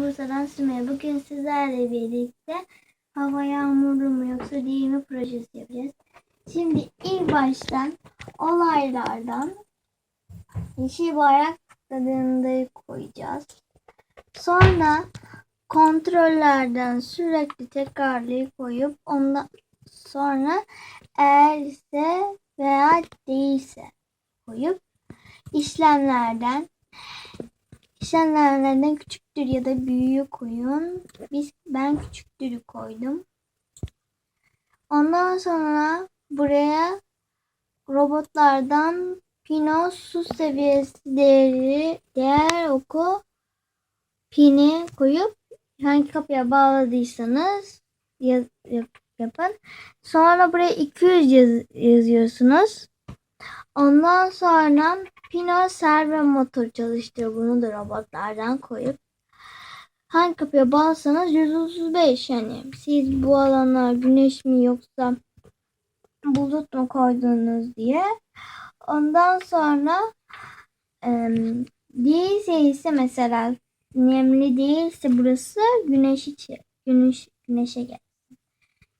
Bursa'dan Sümeyye. Bugün sizlerle birlikte hava yağmurlu mu yoksa değil mi projesi yapacağız. Şimdi ilk baştan olaylardan yeşil bayrak tadında koyacağız. Sonra kontrollerden sürekli tekrarlayıp koyup ondan sonra eğerse veya değilse koyup işlemlerden işlemlerden küçüktür ya da büyüğü koyun. Biz ben küçüktürü koydum. Ondan sonra buraya robotlardan pino su seviyesi değeri değer oku pini koyup hangi kapıya bağladıysanız yaz, yap- yapın. Sonra buraya 200 yaz- yazıyorsunuz. Ondan sonra Pino servo motor çalıştırıyor. Bunu da robotlardan koyup hangi kapıya bağlasanız 135 yani siz bu alana güneş mi yoksa bulut mu koydunuz diye. Ondan sonra em, değilse ise mesela nemli değilse burası güneş içi güneş güneşe gel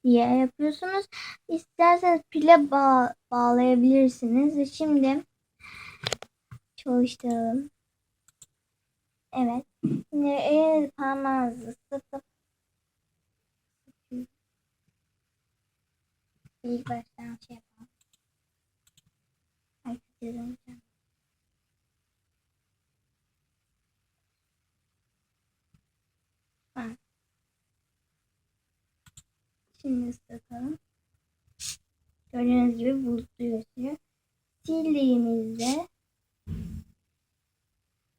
diye yapıyorsunuz. İsterseniz pile bağ- bağlayabilirsiniz. Şimdi çalıştıralım. Evet. Şimdi el parmağınızı sıkıp ilk baştan şey yapalım. Kızım. Şimdi sıkalım. Gördüğünüz gibi bulutlu gösteriyor. Sildiğimizde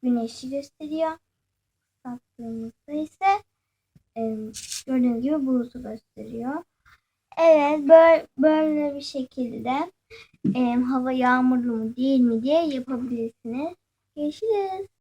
güneşi gösteriyor. Sattığımızda ise e, gördüğünüz gibi bulutu gösteriyor. Evet böyle, böyle bir şekilde e, hava yağmurlu mu değil mi diye yapabilirsiniz. Görüşürüz.